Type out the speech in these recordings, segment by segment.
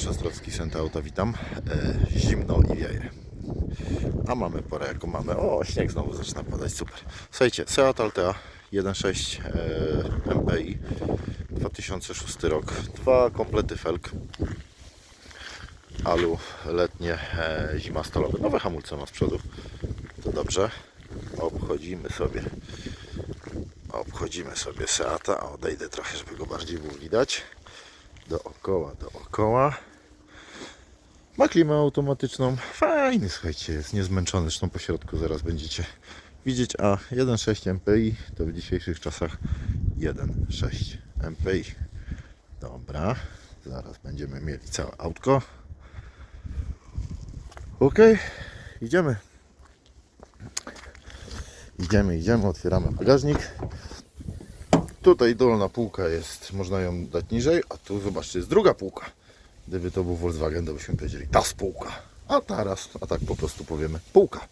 Łukasz Ostrowski, Senta Auta, witam. E, zimno i wieje. A mamy porę jaką mamy. O, śnieg znowu zaczyna padać, super. Słuchajcie, Seat Altea 1.6 e, MPI 2006 rok. Dwa komplety felg. Alu letnie, e, zima stalowe. Nowe hamulce ma z przodu. To dobrze. Obchodzimy sobie. Obchodzimy sobie Seata. Odejdę trochę, żeby go bardziej było widać dookoła, dookoła. Ma klimę automatyczną. Fajny, słuchajcie, jest niezmęczony. Zresztą po środku zaraz będziecie widzieć. A 1.6 MPI to w dzisiejszych czasach 1.6 MPI. Dobra, zaraz będziemy mieli całe autko. Ok, idziemy. Idziemy, idziemy, otwieramy bagażnik. Tutaj dolna półka jest, można ją dać niżej, a tu zobaczcie, jest druga półka. Gdyby to był Volkswagen, to byśmy powiedzieli ta spółka. A teraz, a tak po prostu powiemy półka.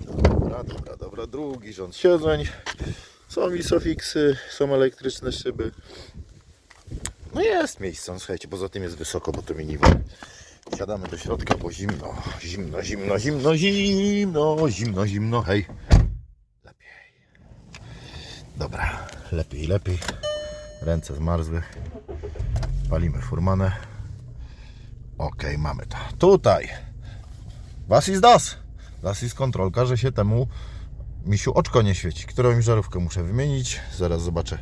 Dobra, dobra, dobra, drugi rząd siedzeń. Są isofixy, są elektryczne szyby. No jest miejsce, no słuchajcie, poza tym jest wysoko, bo to minivan. Siadamy do środka, bo zimno, zimno, zimno, zimno, zimno, zimno, zimno, hej. Lepiej. Dobra, lepiej, lepiej. Ręce zmarzły. Palimy furmanę. Ok, mamy to. Tutaj. Was is das. Das is kontrolka, że się temu misiu oczko nie świeci. Którą mi żarówkę muszę wymienić. Zaraz zobaczę,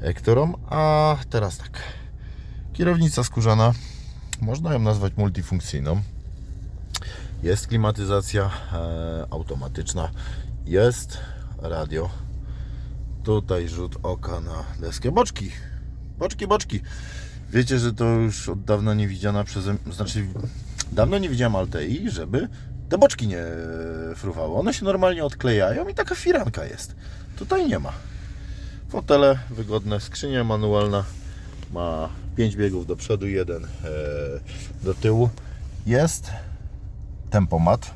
e, którą. A teraz tak. Kierownica skórzana. Można ją nazwać multifunkcyjną. Jest klimatyzacja e, automatyczna. Jest radio. Tutaj rzut oka na deskę. Boczki. Boczki, boczki. Wiecie, że to już od dawna nie widziana przeze mnie, znaczy dawno nie widziałem Altei, żeby te boczki nie fruwały. One się normalnie odklejają i taka firanka jest. Tutaj nie ma. Fotele wygodne, skrzynia manualna ma 5 biegów do przodu, jeden e, do tyłu. Jest tempomat.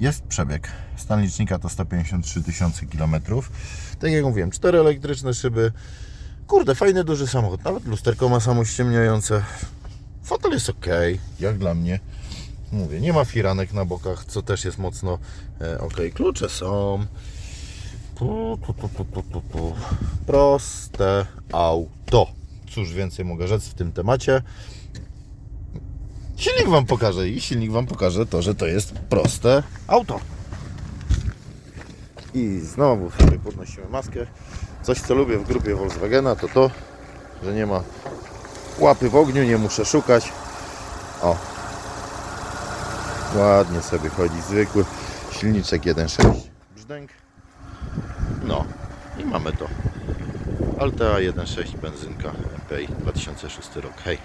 Jest przebieg. Stan licznika to 153 tysiące kilometrów. Tak jak mówiłem, cztery elektryczne szyby. Kurde, fajny, duży samochód. Nawet lusterko ma samościemniające. Fotel jest ok, jak dla mnie. Mówię, nie ma firanek na bokach, co też jest mocno e, ok. Klucze są. Pu, pu, pu, pu, pu, pu. Proste auto. Cóż więcej mogę rzec w tym temacie. Silnik Wam pokażę i silnik Wam pokaże to, że to jest proste auto. I znowu sobie podnosimy maskę. Coś co lubię w grupie Volkswagena to to, że nie ma łapy w ogniu, nie muszę szukać. O. Ładnie sobie chodzi zwykły silniczek 1.6 brzdęk. No i mamy to. Altea 1.6 benzynka MPI 2006 rok. Hej.